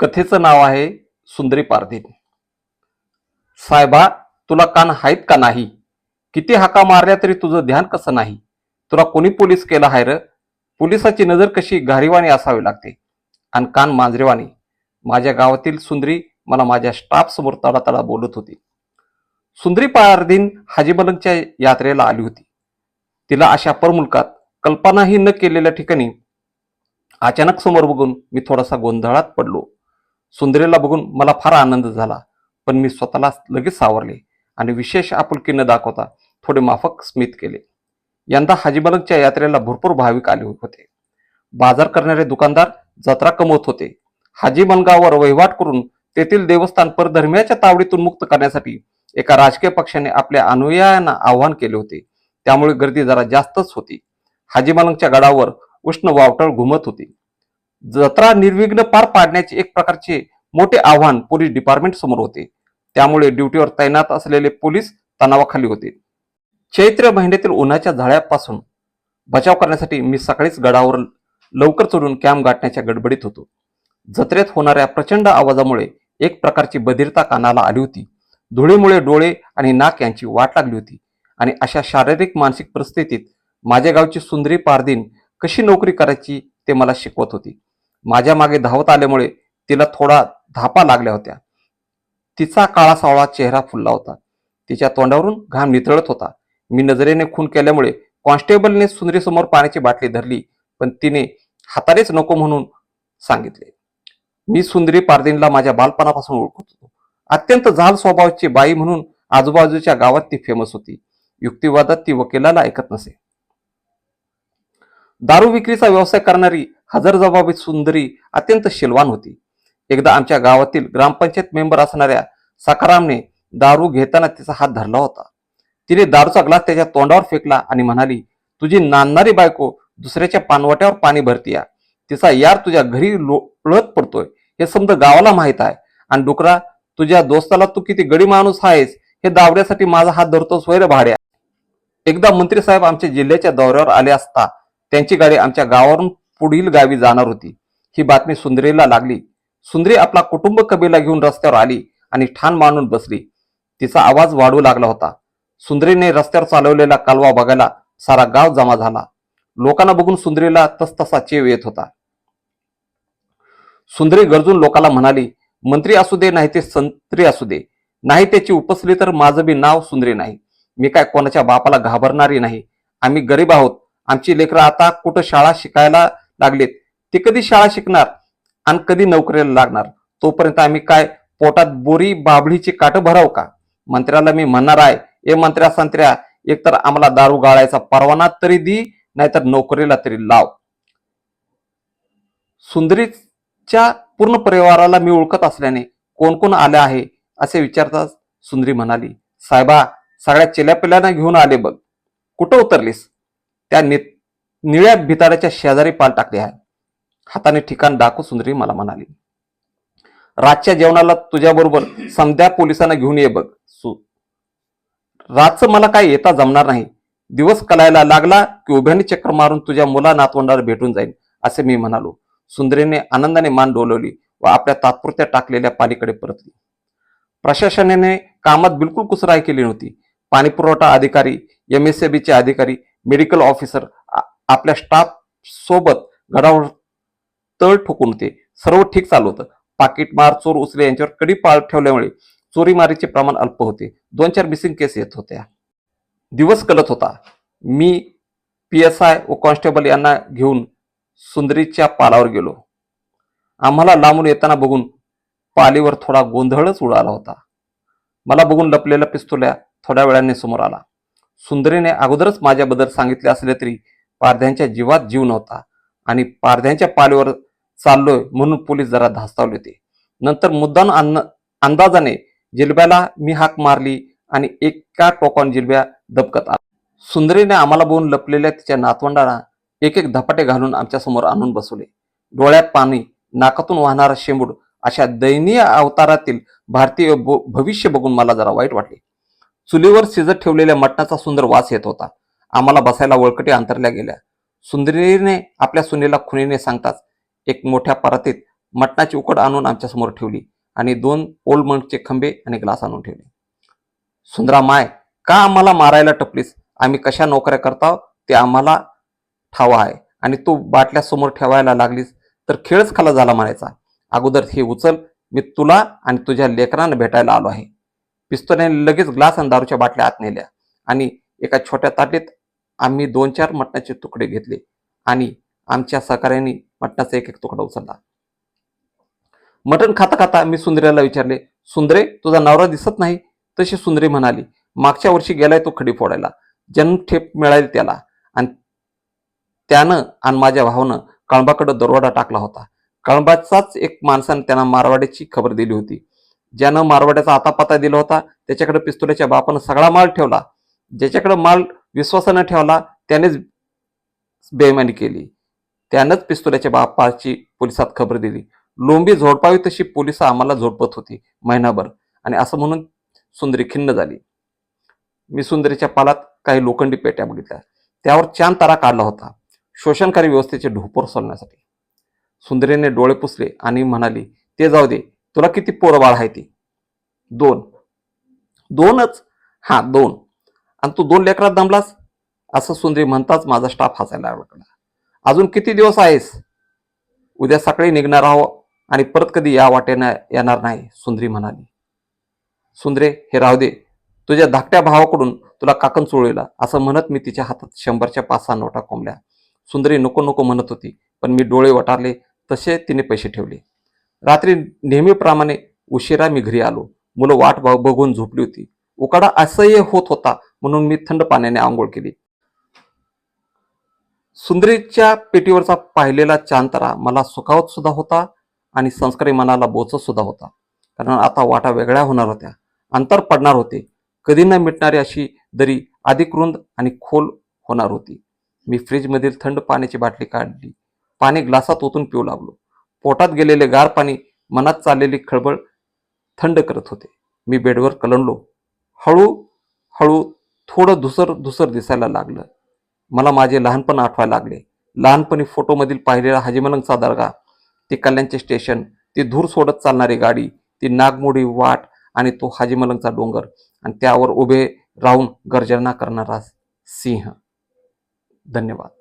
कथेचं नाव आहे सुंदरी पारधीन साहेबा तुला कान आहेत का नाही? किती हाका मारल्या तरी तुझं ध्यान कसं नाही? तुला कोणी पोलीस केला हाय र? पोलिसाची नजर कशी घारीवाणी असावी लागते? आणि कान मांजरेवाणी. माझ्या गावातील सुंदरी मला माझ्या स्टाफ समोर तडातडा बोलत होती. सुंदरी पारधीन हाजी मलंगच्या यात्रेला आली होती. तिला अशा परमुलकात कल्पनाही न केलेल्या ठिकाणी अचानक समोर बघून मी थोडासा गोंधळात पडलो. सुंदरीला बघून मला फार आनंद झाला पण मी स्वतःला लगेच सावरले आणि विशेष आपुलकी न दाखवता थोडे माफक स्मित केले. यंदा हाजीमलंगच्या यात्रेला भरपूर भाविक आले होते. बाजार करणारे दुकानदार जत्रा कमवत होते. हाजी मनगावर वहिवाट करून तेथील देवस्थान परधर्मीयाच्या तावडीतून मुक्त करण्यासाठी एका राजकीय पक्षाने आपल्या अनुयायांना आवाहन केले होते. त्यामुळे गर्दी जरा जास्तच होती. हाजी मलंगच्या गडावर उष्ण वावटळ घुमत होती. जत्रा निर्विघ्न पार पाडण्याचे एक प्रकारचे मोठे आव्हान पोलीस डिपार्टमेंट समोर होते. त्यामुळे ड्युटीवर तैनात असलेले पोलीस तणावाखाली होते. चैत्र महिन्यातील उन्हाच्या झाळ्यापासून बचाव करण्यासाठी मी सकाळीच गडावर लवकर चढून कॅम्प गाठण्याच्या गडबडीत होतो. जत्रेत होणाऱ्या प्रचंड आवाजामुळे एक प्रकारची बधिरता कानाला आली होती. धुळीमुळे डोळे आणि नाक यांची वाट लागली होती आणि अशा शारीरिक मानसिक परिस्थितीत माझ्या गावची सुंदरी पारदीन कशी नोकरी करायची ते मला शिकवत होती. माझ्या मागे धावत आल्यामुळे तिला थोडा धापा लागल्या होत्या. तिचा काळा सावळा चेहरा फुलला होता. तिच्या तोंडावरून घाम नितळत होता. मी नजरेने खून केल्यामुळे कॉन्स्टेबलने सुंदरीसमोर पाण्याची बाटली धरली पण तिने हातानेच नको म्हणून सांगितले. मी सुंदरी पारदिनला माझ्या बालपणापासून ओळखत होतो. अत्यंत झाल स्वभावाची बाई म्हणून आजूबाजूच्या गावात ती फेमस होती. युक्तिवादात ती वकिलाला ऐकत नसे. दारू विक्रीचा व्यवसाय करणारी हजर जबाबी सुंदरी अत्यंत शिलवान होती. एकदा आमच्या गावातील ग्रामपंचायत मेंबर असणाऱ्या सकारामने दारू घेताना तिचा हात धरला होता. तिने दारूचा ग्लास त्याच्या तोंडावर फेकला आणि म्हणाली तुझी नांदणारी बायको दुसऱ्याच्या पानवट्यावर पाणी भरतीया तिचा यार तुझ्या घरी लोळत पडतोय. हे समजा गावाला माहीत आहे. आणि डुकरा तुझ्या दोस्ताला तू किती गडी माणूस आहेस हे दावड्यासाठी माझा हात धरतोस वैर भाड्या. एकदा मंत्री साहेब आमच्या जिल्ह्याच्या दौऱ्यावर आले असता त्यांची गाडी आमच्या गावावरून पुढील गावी जाणार होती. ही बातमी सुंदरीला लागली. सुंदरी आपला कुटुंब कबीला घेऊन रस्त्यावर आली आणि ठाण मांडून बसली. तिचा आवाज वाढू लागला होता. सुंदरीने रस्त्यावर चालवलेला कालवा बघायला सारा गाव जमा झाला. लोकांना बघून सुंदरीला तसतसा चेव येत होता. सुंदरी गरजून लोकांना म्हणाली मंत्री असू दे नाही ते संत्री असू दे. नाही त्याची उपसली तर माझं बी नाव सुंदरी नाही. मी काय कोणाच्या बापाला घाबरणारी नाही. आम्ही गरीब आहोत. आमची लेकरं आता कुठं शाळा शिकायला लागलेत. ती कधी शाळा शिकणार आणि कधी नोकरीला लागणार? तोपर्यंत आम्ही काय पोटात बोरी बाबळीची काट भराव का? मंत्र्याला मी म्हणणार आहे ए मंत्र्या संत्र्या एकतर आम्हाला दारू गाळायचा परवाना तरी दी नाहीतर नोकरीला तरी लाव. सुंदरीच्या पूर्ण परिवाराला मी ओळखत असल्याने कोण कोण आले आहे असे विचारताच सुंदरी म्हणाली साहेबा सगळ्या चिल्या पिल्यांना घेऊन आले बघ. कुठं उतरलीस? त्या नि निळ्या भिताड्याच्या शेजारी पाल टाकले आहे. हाताने ठिकाण दाखवू सुंदरी मला म्हणाली. रातच्या जेवणाला तुझ्याबरोबर संध्या पोलिसांना घेऊन ये बघ सु. रातचं मला काय येता जमणार नाही. दिवस कलायला लागला की उभ्याने चक्कर मारून तुझ्या मुला नातवंडाला भेटून जाईल असे मी म्हणालो. सुंदरीने आनंदाने मान डोलवली व आपल्या तात्पुरत्या टाकलेल्या पाणीकडे परतली. प्रशासनाने कामात बिलकुल कुसराई केली नव्हती. पाणी पुरवठा अधिकारी एम एस चे अधिकारी मेडिकल ऑफिसर आपल्या स्टाफ सोबत घडावर तळ ठोकून होते. सर्व ठीक चालू होतं. पाकिटमार चोर उचले यांच्यावर कडी पाळ ठेवल्यामुळे चोरीमारीचे प्रमाण अल्प होते. दोन चार मिसिंग केस येत होत्या. दिवस कलत होता. मी पी एस आय व कॉन्स्टेबल यांना घेऊन सुंदरीच्या पालावर गेलो. आम्हाला लांबून येताना बघून पालीवर थोडा गोंधळच उडाला होता. मला बघून लपलेला पिस्तुल्या थोड्या वेळाने समोर आला. सुंदरीने अगोदरच माझ्याबद्दल सांगितले असले तरी पारध्यांच्या जीवात जीव नव्हता. आणि पारध्यांच्या पालीवर चाललोय म्हणून पोलीस जरा धास्तावले होते. नंतर मुद्दाम अंदाजाने जिलब्याला मी हाक मारली आणि एका टोकान जिलब्या दबकत आला. सुंदरीने आम्हाला बोलून लपलेल्या तिच्या नातवंडाला एक एक धपाटे घालून आमच्यासमोर आणून बसवले. डोळ्यात पाणी नाकातून वाहणारा शेंबूड अशा दयनीय अवतारातील भारतीय भविष्य बघून मला जरा वाईट वाटले. चुलीवर शिजत ठेवलेल्या मटणाचा सुंदर वास येत होता. आम्हाला बसायला वळकटी अंतरल्या गेल्या. सुंदरीने आपल्या सुनेला खुनीने सांगताच एक मोठ्या परातीत मटणाची उकड आणून आमच्यासमोर ठेवली आणि दोन ओल्ड मंकचे खंबे आणि ग्लास आणून ठेवले. सुंदरा माय का आम्हाला मारायला टपलीस? आम्ही कशा नोकऱ्या करता ते आम्हाला ठावा आहे आणि तू बाटल्या समोर ठेवायला लागलीस तर खेळच खाला झाला म्हणायचा. अगोदर हे उचल मी तुला आणि तुझ्या लेकरांना भेटायला आलो आहे. पिस्तोल्याने लगेच ग्लास आणि दारूच्या बाटल्या आत नेल्या आणि एका छोट्या ताटीत आम्ही दोन चार मटणाचे तुकडे घेतले आणि आमच्या सहकार्याने मटणाचा एक एक तुकडा उचलला मटण खाता खाता मी सुंदरेला विचारले सुंदरे तुझा नवरा दिसत नाही? तशी सुंदरी म्हणाली मागच्या वर्षी गेलाय तो खडी फोडायला. जन्मठेप मिळाली त्याला आणि त्यानं आणि माझ्या भावानं कळंबाकडे दरवाडा टाकला होता. कळंबाचाच एक माणसानं त्यांना मारवाड्याची खबर दिली होती. ज्यानं मारवाड्याचा आतापाता दिला होता त्याच्याकडे पिस्तुल्याच्या बापानं सगळा माल ठेवला. ज्याच्याकडे माल विश्वासानं ठेवला त्यानेच बेईमानी केली. त्यानंच पिस्तुल्याच्या बापाची पोलिसात खबर दिली. लोंबी झोडपावी तशी पोलीस आम्हाला झोडपत होती महिनाभर. आणि असं म्हणून सुंदरी खिन्न झाली. मी सुंदरीच्या पालात काही लोखंडी पेट्या बघितल्या. त्यावर चांद तारा काढला होता. शोषणकारी व्यवस्थेचे ढोपर सोडण्यासाठी सुंदरीने डोळे पुसले आणि म्हणाली ते जाऊ दे तुला किती पोरबाळ आहे ती? दोन. दोनच? हा दोन. आणि तू दोन लेकरात दमलास? असं सुंदरी म्हणताच माझा स्टाफ हसायला लागला अजून किती दिवस आहेस? उद्या सकाळी निघणार आहो आणि परत कधी या वाटेनं येणार नाही सुंदरी म्हणाली. सुंदरे हे राहू दे. तुझ्या धाकट्या भावाकडून तुला काकण चोळीला. असं म्हणत मी तिच्या हातात शंभरच्या पाच सहा नोटा कोंबल्या. सुंदरी नको नको म्हणत होती पण मी डोळे वटारले. तसे तिने पैसे ठेवले. रात्री नेहमीप्रमाणे उशिरा मी घरी आलो. मुलं वाट बघून झोपली होती. उकाडा असह्य होत होता म्हणून मी थंड पाण्याने आंघोळ केली. सुंदरीच्या पेटीवरचा पाहिलेला चांतारा मला सुखावत सुद्धा होता आणि संस्कारी मनाला बोचत सुद्धा होता. कारण आता वाटा वेगळ्या होणार होत्या. अंतर पडणार होते. कधी न मिटणारी अशी दरी अधिक रुंद आणि खोल होणार होती. मी फ्रीजमधील थंड पाण्याची बाटली काढली. पाणी ग्लासात ओतून पिऊ लागलो. पोटात गेलेले गार पाणी मनात चाललेली खळबळ थंड करत होते. मी बेडवर कलंडलो. हळू हळू थोडं धुसर धुसर दिसायला लागलं. मला माझे लहानपण आठवायला लागले. लहानपणी फोटोमधील पाहिलेला हाजीमलंगचा दर्गा ते कल्याणचे स्टेशन ती धूर सोडत चालणारी गाडी ती नागमोडी वाट आणि तो हाजीमलंगचा डोंगर आणि त्यावर उभे राहून गर्जना करणारा सिंह. धन्यवाद.